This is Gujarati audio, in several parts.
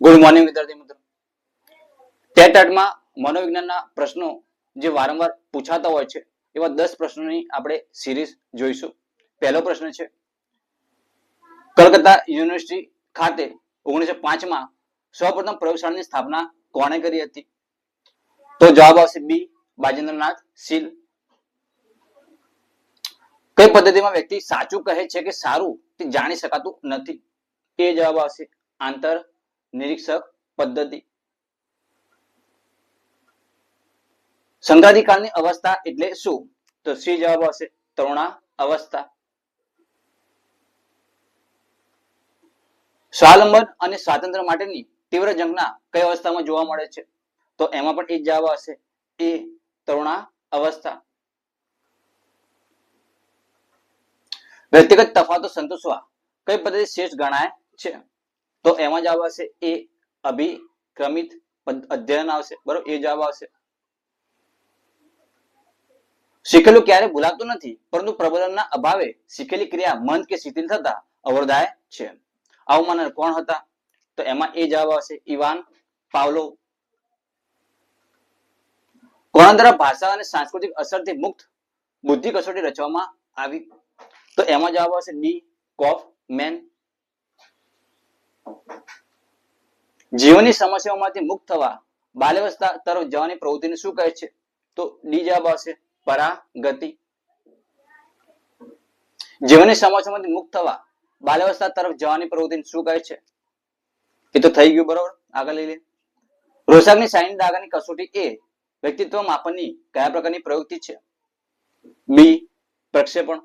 ગુડ મોર્નિંગ વિદ્યાર્થી મિત્રો. ટેટ ટાટમાં મનોવિજ્ઞાનના પ્રશ્નો જે વારંવાર પૂછાતા હોય છે, એવા દસ પ્રશ્નોની આપણે સિરીઝ જોઈશું. પહેલો પ્રશ્ન છે, કલકત્તા યુનિવર્સિટી ખાતે ઓગણીસો પાંચમાં સૌપ્રથમ પ્રયોગશાળાની સ્થાપના કોણે કરી હતી? તો જવાબ આવશે બી, બાજેન્દ્રનાથ શીલ. કઈ પદ્ધતિમાં વ્યક્તિ સાચું કહે છે કે સારું તે જાણી શકાતું નથી? એ જવાબ આવશે આંતર નિરીક્ષક પદ્ધતિ. સંગાધિકાળની અવસ્થા એટલે શું? તો સી જવાબ આવશે તરુણા અવસ્થા સ્વાવલંબન અને સ્વાતંત્ર્ય માટેની તીવ્ર જંગના કઈ અવસ્થામાં જોવા મળે છે? તો એમાં પણ એ જવાબ આવશે એ તરુણા અવસ્થા વ્યક્તિગત તફાવતો સંતોષવા કઈ પદ્ધતિ શ્રેષ્ઠ ગણાય છે? તો એમાં જવાબ આવશે એ અભિક્રમિત અધ્યયન આવશે. બરોબર? એ જવાબ આવશે. શીખેલું ક્યારે? ભૂલાતું નથી. પરંતુ પ્રબોધનના અભાવે શીખેલી ક્રિયા મંદ કે શિથિલ થતા અવરોધાય છે. આવું કોણ હતા? તો એમાં એ જવાબ આવશે ઇવાન પાવલો. કોના દ્વારા ભાષા અને સાંસ્કૃતિક અસરથી મુક્ત બુદ્ધિ કસોટી રચવામાં આવી? તો એમાં જવાબ આવશે ડી કોફ મેન જીવનની સમસ્યાઓમાંથી મુક્ત થવા બાલ્યાવસ્થા તરફ જવાની પ્રવૃત્તિને શું કહે છે? તો ડી જવાબ આવશે પરાગતિ. જીવનની સમસ્યામાંથી મુક્ત થવા બાલ્યાવસ્થા તરફ જવાની પ્રવૃત્તિને શું કહે છે? એ તો થઈ ગયું બરોબર, આગળ લઈ લે રોસાકની સાઈન દાગાની કસોટી એ વ્યક્તિત્વ માપનની કયા પ્રકારની પ્રવૃત્તિ છે? બી, પ્રક્ષેપણ.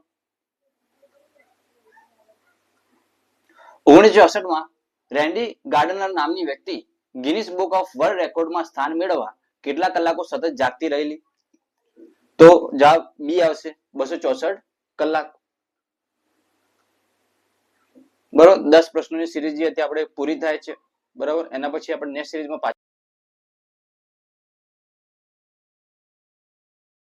ઓગણીસો ચોસઠમાં રેન્ડી ગાર્ડનર નામની વ્યક્તિ ગિનિસ બુક ઓફ વર્લ્ડ રેકોર્ડમાં સ્થાન મેળવવા કેટલા કલાકો સતત જાગતી રહેલી? તો જવાબ બી આવશે, બસો ચોસઠ કલાક. બરોબર, દસ પ્રશ્નોની સિરીઝ જે હતી, આપણે પૂરી થાય છે. બરાબર, એના પછી આપણે નેક્સ્ટ સિરીઝમાં